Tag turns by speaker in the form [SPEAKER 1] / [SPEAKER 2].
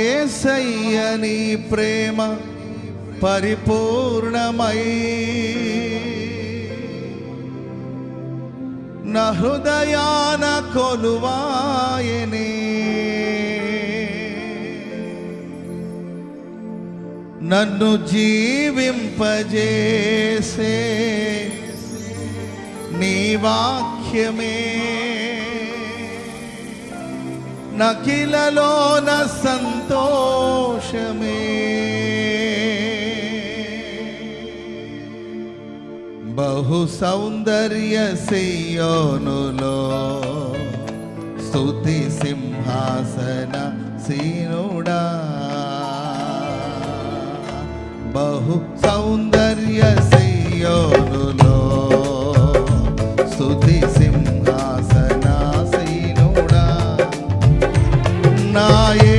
[SPEAKER 1] ఏసయ్యని ప్రేమ పరిపూర్ణమై. నా హృదయాన కొలువాయనే. నన్ను జీవింపజేసే నీ వాక్యమే. నకిలలోన సంతోషమే. బహు సౌందర్య సియోనులో స్థుతి సింహాసన సీనుడా. బహు సౌందర్య సియో நாயே